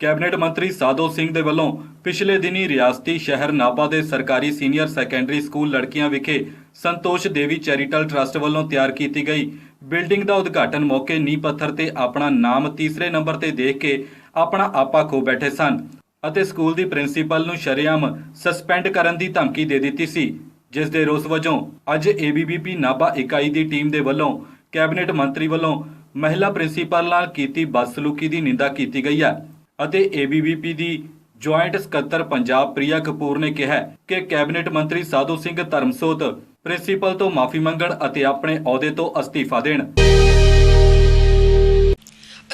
Cabinet ਮੰਤਰੀ ਸਾਧੋ ਸਿੰਘ ਦੇ ਵੱਲੋਂ ਪਿਛਲੇ ਦਿਨੀ ਰਿਆਸਤੀ ਸ਼ਹਿਰ ਨਾਭਾ ਦੇ ਸਰਕਾਰੀ ਸੀਨੀਅਰ ਸੈਕੰਡਰੀ ਸਕੂਲ ਲੜਕੀਆਂ ਵਿਖੇ ਸੰਤੋਸ਼ ਦੇਵੀ ਚੈਰੀਟਲ ਟਰਸਟ ਵੱਲੋਂ ਤਿਆਰ ਕੀਤੀ ਗਈ ਬਿਲਡਿੰਗ ਦਾ ਉਦਘਾਟਨ ਮੌਕੇ ਨੀਂਹ ਪੱਥਰ ਤੇ ਆਪਣਾ ਨਾਮ ਤੀਸਰੇ ਨੰਬਰ ਤੇ ਦੇਖ ਕੇ ਆਪਣਾ ਆਪਾ ਖੋ ਬੈਠੇ ਸਨ ਅਤੇ ਸਕੂਲ ਦੀ ਪ੍ਰਿੰਸੀਪਲ ਨੂੰ ਸ਼ਰੇਆਮ ਸਸਪੈਂਡ ਕਰਨ ਦੀ ਧਮਕੀ ਦੇ ਦਿੱਤੀ ਸੀ, ਜਿਸ ਦੇ ਰੋਸ ਵਜੋਂ ਅੱਜ ਏਬੀਵੀਪੀ ਨਾਭਾ ਇਕਾਈ ਦੀ ਟੀਮ ਦੇ ਵੱਲੋਂ ਕੈਬਨਿਟ ਮੰਤਰੀ ਵੱਲੋਂ ਮਹਿਲਾ ਪ੍ਰਿੰਸੀਪਲ ਨਾਲ ਕੀਤੀ ਬਦਸਲੂਕੀ ਦੀ ਨਿੰਦਾ ਕੀਤੀ ਗਈ ਹੈ। ਅਤੇ ਏਬੀਵੀਪੀ ਦੀ ਜੁਆਇੰਟ ਸਕੱਤਰ ਪੰਜਾਬ ਪ੍ਰਿਆ ਕਪੂਰ ਨੇ ਕਿਹਾ ਕਿ ਕੈਬਨਿਟ ਮੰਤਰੀ ਸਾਧੂ ਸਿੰਘ ਧਰਮਸੋਤ ਪ੍ਰਿੰਸੀਪਲ ਤੋਂ ਮਾਫੀ ਮੰਗਣ ਅਤੇ ਆਪਣੇ ਅਹੁਦੇ ਤੋਂ ਅਸਤੀਫਾ ਦੇਣ।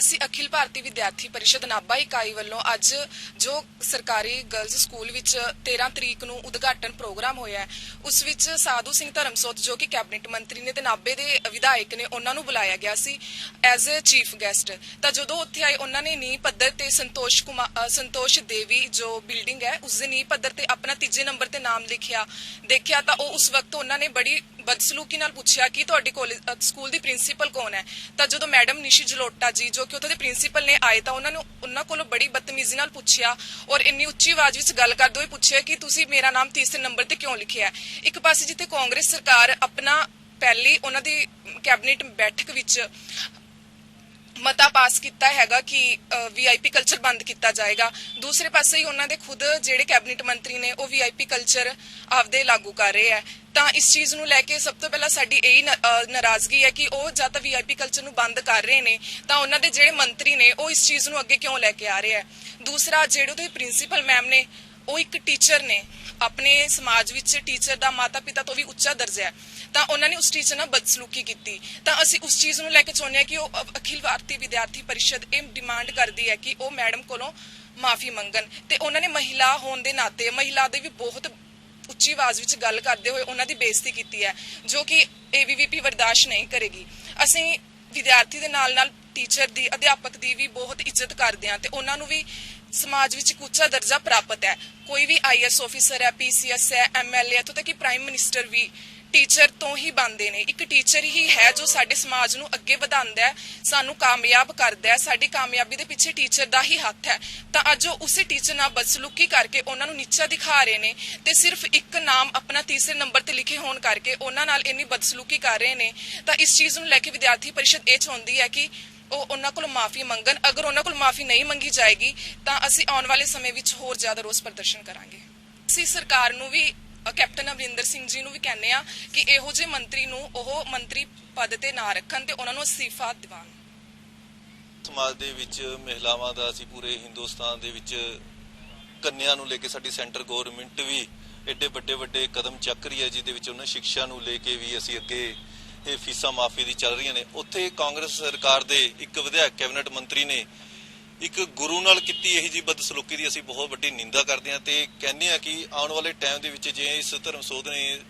ਅਸੀਂ ਅਖਿਲ ਭਾਰਤੀ ਵਿਦਿਆਰਥੀ ਪਰਿਸ਼ਦ ਨਾਭਾ ਇਕਾਈ ਵੱਲੋਂ ਅੱਜ ਜੋ ਸਰਕਾਰੀ ਗਰਲਜ਼ ਸਕੂਲ ਵਿੱਚ 13 ਤਰੀਕ ਨੂੰ ਉਦਘਾਟਨ ਪ੍ਰੋਗਰਾਮ ਹੋਇਆ ਉਸ ਵਿੱਚ ਸਾਧੂ ਸਿੰਘ ਧਰਮਸੋਤ ਜੋ ਕਿ ਕੈਬਨਿਟ ਮੰਤਰੀ ਨੇ ਤੇ ਨਾਭੇ ਦੇ ਵਿਧਾਇਕ ਨੇ, ਉਹਨਾਂ ਨੂੰ ਬੁਲਾਇਆ ਗਿਆ ਸੀ ਐਜ਼ ਅ ਚੀਫ ਗੈਸਟ ਤਾਂ ਜਦੋਂ ਉੱਥੇ ਆਏ, ਉਹਨਾਂ ਨੇ ਨੀਂਹ ਪੱਧਰ ਤੇ ਸੰਤੋਸ਼ ਕੁਮਾਰ ਸੰਤੋਸ਼ ਦੇਵੀ ਜੋ ਬਿਲਡਿੰਗ ਹੈ, ਉਸ ਦੇ ਨੀਂਹ ਪੱਧਰ ਤੇ ਆਪਣਾ ਤੀਜੇ ਨੰਬਰ ਤੇ ਨਾਮ ਲਿਖਿਆ। ਦੇਖਿਆ ਤਾਂ ਉਹ ਉਸ ਵਕਤ ਉਹਨਾਂ ਨੇ ਬੜੀ ਬਦਸਲੂਕੀ ਨਾਲ ਪੁੱਛਿਆ ਕਿ ਤੁਹਾਡੇ ਕਾਲਜ ਸਕੂਲ ਦੀ ਪ੍ਰਿੰਸੀਪਲ ਕੌਣ ਹੈ? ਤਾਂ ਜਦੋਂ ਮੈਡਮ ਨਿਸ਼ੀ ਜਲੋਟਾ ਜੀ, ਜੋ ਕਿ ਉੱਥੇ ਦੇ ਪ੍ਰਿੰਸੀਪਲ ਨੇ ਆਏ, ਤਾਂ ਉਹਨਾਂ ਨੂੰ ਉਹਨਾਂ ਕੋਲੋਂ ਬੜੀ ਬਦਤਮੀਜ਼ੀ ਨਾਲ ਪੁੱਛਿਆ ਔਰ ਇੰਨੀ ਉੱਚੀ ਆਵਾਜ਼ ਵਿੱਚ ਗੱਲ ਕਰਦੇ ਹੋਏ ਪੁੱਛਿਆ ਕਿ ਤੁਸੀਂ ਮੇਰਾ ਨਾਮ ਤੀਸਰੇ ਨੰਬਰ ਤੇ ਕਿਉਂ ਲਿਖਿਆ ਹੈ? ਇੱਕ ਪਾਸੇ ਜਿੱਥੇ ਕਾਂਗਰਸ ਸਰਕਾਰ ਆਪਣਾ ਪਹਿਲੀ ਉਹਨਾਂ ਦੀ ਕੈਬਨਿਟ ਬੈਠਕ ਵਿੱਚ ਮਤਾ ਪਾਸ ਕੀਤਾ ਹੈਗਾ ਕਿ ਵੀਆਈਪੀ ਕਲਚਰ ਬੰਦ ਕੀਤਾ ਜਾਏਗਾ। ਦੂਸਰੇ ਪਾਸੇ ਹੀ ਉਹਨਾਂ ਦੇ ਖੁਦ ਜਿਹੜੇ ਕੈਬਨਿਟ ਮੰਤਰੀ ਨੇ, ਉਹ ਵੀਆਈਪੀ ਕਲਚਰ ਆਪਦੇ ਲਾਗੂ ਕਰ ਰਹੇ ਹੈ। ਤਾਂ ਇਸ ਚੀਜ਼ ਨੂੰ ਲੈ ਕੇ ਸਭ ਤੋਂ ਪਹਿਲਾਂ ਸਾਡੀ ਇਹੀ ਨਾਰਾਜ਼ਗੀ ਹੈ ਕਿ ਉਹ ਜਾਂ ਤਾਂ ਵੀਆਈਪੀ ਕਲਚਰ ਨੂੰ ਬੰਦ ਕਰ ਰਹੇ ਨੇ, ਤਾਂ ਉਹਨਾਂ ਦੇ ਜਿਹੜੇ ਮੰਤਰੀ ਨੇ, ਉਹ ਇਸ ਚੀਜ਼ ਨੂੰ ਅੱਗੇ ਕਿਉਂ ਲੈ ਕੇ ਆ ਰਹੇ ਹੈ? ਦੂਸਰਾ, ਜਿਹੜੇ ਉਹਦੇ ਪ੍ਰਿੰਸੀਪਲ ਮੈਮ ਨੇ, ਉਹ ਇੱਕ ਟੀਚਰ ਨੇ। ਆਪਣੇ ਸਮਾਜ ਵਿੱਚ ਟੀਚਰ ਦਾ ਮਾਤਾ ਪਿਤਾ ਤੋਂ ਵੀ ਉੱਚਾ ਦਰਜਾ ਹੈ, ਤਾਂ ਉਹਨਾਂ ਨੇ ਉਸ ਟੀਚਰ ਨਾਲ ਬਦਸਲੂਕੀ ਕੀਤੀ। ਤਾਂ ਅਸੀਂ ਉਸ ਚੀਜ਼ ਨੂੰ ਲੈ ਕੇ ਚਾਹੁੰਦੇ ਹਾਂ ਕਿ ਉਹ ਅਖਿਲ ਭਾਰਤੀ ਵਿਦਿਆਰਥੀ ਪਰਿਸ਼ਦ ਇਹ ਡਿਮਾਂਡ ਕਰਦੀ ਹੈ ਕਿ ਉਹ ਮੈਡਮ ਕੋਲੋਂ ਮਾਫੀ ਮੰਗਣ। ਤੇ ਉਹਨਾਂ ਨੇ ਮਹਿਲਾ ਹੋਣ ਦੇ ਨਾਤੇ, ਮਹਿਲਾ ਦੇ ਵੀ ਬਹੁਤ ਉੱਚੀ ਆਵਾਜ਼ ਵਿੱਚ ਗੱਲ ਕਰਦੇ ਹੋਏ ਉਹਨਾਂ ਦੀ ਬੇਇੱਜ਼ਤੀ ਕੀਤੀ ਹੈ, ਜੋ ਕਿ ਏਬੀਵੀਪੀ ਬਰਦਾਸ਼ਤ ਨਹੀਂ ਕਰੇਗੀ। ਅਸੀਂ ਵਿਦਿਆਰਥੀ ਦੇ ਨਾਲ ਨਾਲ ਟੀਚਰ ਦੀ, ਅਧਿਆਪਕ ਦੀ ਵੀ ਬਹੁਤ ਇੱਜ਼ਤ ਕਰਦੇ ਹਾਂ ਤੇ ਉਹਨਾਂ ਨੂੰ ਵੀ ਸਮਾਜ ਵਿੱਚ ਇੱਕ ਉੱਚਾ ਦਰਜਾ ਪ੍ਰਾਪਤ ਹੈ। ਕੋਈ ਵੀ ਆਈਐਸ ਆਫੀਸਰ ਹੈ ਪੀਸੀਐਸ ਹੈ ਐਮਐਲਏ ਇੱਥੋਂ ਤੱਕ ਕਿ ਪ੍ਰਾਈਮ ਮਿਨਿਸਟਰ ਵੀ ਟੀਚਰ ਤੋਂ ਹੀ ਬਣਦੇ ਨੇ। ਇੱਕ ਟੀਚਰ ਹੀ ਹੈ ਜੋ ਸਾਡੇ ਸਮਾਜ ਨੂੰ ਅੱਗੇ ਵਧਾਉਂਦਾ ਹੈ, ਸਾਨੂੰ ਕਾਮਯਾਬ ਕਰਦਾ ਹੈ, ਸਾਡੀ ਕਾਮਯਾਬੀ ਦੇ ਪਿੱਛੇ ਟੀਚਰ ਦਾ ਹੀ ਹੱਥ ਹੈ। ਤਾਂ ਅੱਜ ਉਹ ਉਸੇ ਟੀਚਰ ਨਾਲ ਬਦਸਲੂਕੀ ਕਰਕੇ ਉਹਨਾਂ ਨੂੰ ਨੀਚਾ ਦਿਖਾ ਰਹੇ ਨੇ ਤੇ ਸਿਰਫ ਇੱਕ ਨਾਮ ਆਪਣਾ ਤੀਸਰੇ ਨੰਬਰ ਤੇ ਲਿਖੇ ਹੋਣ ਕਰਕੇ ਉਹਨਾਂ ਨਾਲ ਇੰਨੀ ਬਦਸਲੂਕੀ ਕਰ ਰਹੇ ਨੇ। ਤਾਂ ਇਸ ਚੀਜ਼ ਨੂੰ ਲੈ ਕੇ ਵਿਦਿਆਰਥੀ ਪਰਿਸ਼ਦ ਇਹ ਚਾਹੁੰਦੀ ਹੈ ਕਿ ਉਹ ਉਹਨਾਂ ਕੋਲ ਮਾਫੀ ਮੰਗਣ। ਅਗਰ ਉਹਨਾਂ ਕੋਲ ਮਾਫੀ ਨਹੀਂ ਮੰਗੀ ਜਾਏਗੀ, ਤਾਂ ਅਸੀਂ ਆਉਣ ਵਾਲੇ ਸਮੇਂ ਵਿੱਚ ਹੋਰ ਜ਼ਿਆਦਾ ਰੋਸ ਪ੍ਰਦਰਸ਼ਨ ਕਰਾਂਗੇ। ਅਸੀਂ ਸਰਕਾਰ ਨੂੰ ਵੀ ਕੈਪਟਨ ਅਮਰਿੰਦਰ ਸਿੰਘ ਜੀ ਨੂੰ ਵੀ ਕਹਿੰਦੇ ਆ ਕਿ ਇਹੋ ਜਿਹੇ ਮੰਤਰੀ ਨੂੰ, ਉਹ ਮੰਤਰੀ ਪਦ ਤੇ ਨਾ ਰੱਖਣ ਤੇ ਉਹਨਾਂ ਨੂੰ ਅਸਤੀਫਾ ਦਿਵਾਉਣ। ਸਮਾਜ ਦੇ ਵਿੱਚ ਮਹਿਲਾਵਾਂ ਦਾ ਅਸੀਂ ਪੂਰੇ ਹਿੰਦੁਸਤਾਨ ਦੇ ਵਿੱਚ ਕੰਨਿਆਂ ਨੂੰ ਲੈ ਕੇ ਸਾਡੀ ਸੈਂਟਰ ਗਵਰਨਮੈਂਟ ਵੀ ਏਡੇ ਵੱਡੇ ਵੱਡੇ ਕਦਮ ਚੱਕ ਰਹੀ ਹੈ, ਜਿਹਦੇ ਵਿੱਚ ਉਹਨਾਂ ਸਿੱਖਿਆ ਨੂੰ ਲੈ ਕੇ ਵੀ ਅਸੀਂ ਅੱਗੇ ਇਹ ਫੀਸਾਂ ਮਾਫੀ ਦੀ ਚੱਲ ਰਹੀਆਂ ਨੇ। ਉੱਥੇ ਕਾਂਗਰਸ ਸਰਕਾਰ ਦੇ ਇੱਕ ਵਿਧਾਇਕ ਕੈਬਨਿਟ ਮੰਤਰੀ ਨੇ ਇੱਕ ਗੁਰੂ ਨਾਲ ਕੀਤੀ ਇਹੀ ਜੀ ਬਦਸਲੂਕੀ ਦੀ ਅਸੀਂ ਬਹੁਤ ਵੱਡੀ ਨਿੰਦਾ ਕਰਦੇ ਹਾਂ ਤੇ ਕਹਿੰਦੇ ਹਾਂ ਕਿ ਆਉਣ ਵਾਲੇ ਟਾਈਮ ਦੇ ਵਿੱਚ ਜੇ ਇਸ ਧਰਮ ਸੋਧ ਨੇ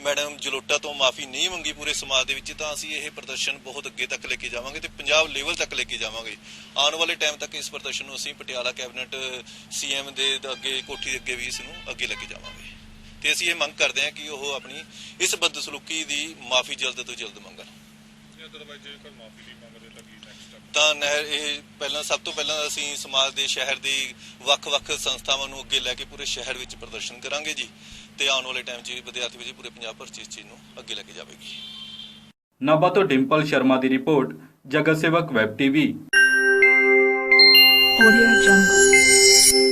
ਮੈਡਮ ਜਲੋਟਾ ਤੋਂ ਮਾਫੀ ਨਹੀਂ ਮੰਗੀ ਪੂਰੇ ਸਮਾਜ ਦੇ ਵਿੱਚ, ਤਾਂ ਅਸੀਂ ਇਹ ਪ੍ਰਦਰਸ਼ਨ ਬਹੁਤ ਅੱਗੇ ਤੱਕ ਲੈ ਕੇ ਜਾਵਾਂਗੇ ਤੇ ਪੰਜਾਬ ਲੈਵਲ ਤੱਕ ਲੈ ਕੇ ਜਾਵਾਂਗੇ। ਆਉਣ ਵਾਲੇ ਟਾਈਮ ਤੱਕ ਇਸ ਪ੍ਰਦਰਸ਼ਨ ਨੂੰ ਅਸੀਂ ਪਟਿਆਲਾ ਕੈਬਨਿਟ ਸੀਐਮ ਦੇ ਅੱਗੇ, ਕੋਠੀ ਦੇ ਅੱਗੇ ਵੀ ਇਸ ਨੂੰ ਅੱਗੇ ਲੈ ਕੇ ਜਾਵਾਂਗੇ। ਤੇ ਅਸੀਂ ਇਹ ਮੰਗ ਕਰਦੇ ਹਾਂ ਕਿ ਉਹ ਆਪਣੀ ਇਸ ਬਦਸਲੂਕੀ ਦੀ ਮਾਫੀ ਜਲਦ ਤੋਂ ਜਲਦ ਮੰਗਣ। ਤਾਂ ਨਹਿਰ ਇਹ ਪਹਿਲਾਂ ਸਭ ਤੋਂ ਪਹਿਲਾਂ ਅਸੀਂ ਸਮਾਜ ਦੇ ਸ਼ਹਿਰ ਦੀ ਵੱਖ-ਵੱਖ ਸੰਸਥਾਵਾਂ ਨੂੰ ਅੱਗੇ ਲੈ ਕੇ ਪੂਰੇ ਸ਼ਹਿਰ ਵਿੱਚ ਪ੍ਰਦਰਸ਼ਨ ਕਰਾਂਗੇ ਜੀ ਤੇ ਆਉਣ ਵਾਲੇ ਟਾਈਮ 'ਚ ਵਿਦਿਆਰਥੀ ਵੀ ਪੂਰੇ ਪੰਜਾਬ ਭਰ 'ਚ ਇਸ ਚੀਜ਼ ਨੂੰ ਅੱਗੇ ਲੈ ਕੇ ਜਾਵੇਗੀ। ਨਾਭਾ ਤੋਂ ਡਿੰਪਲ ਸ਼ਰਮਾ ਦੀ ਰਿਪੋਰਟ ਜਗਤ ਸੇਵਕ ਵੈਬ ਟੀਵੀ। Audio Jungle.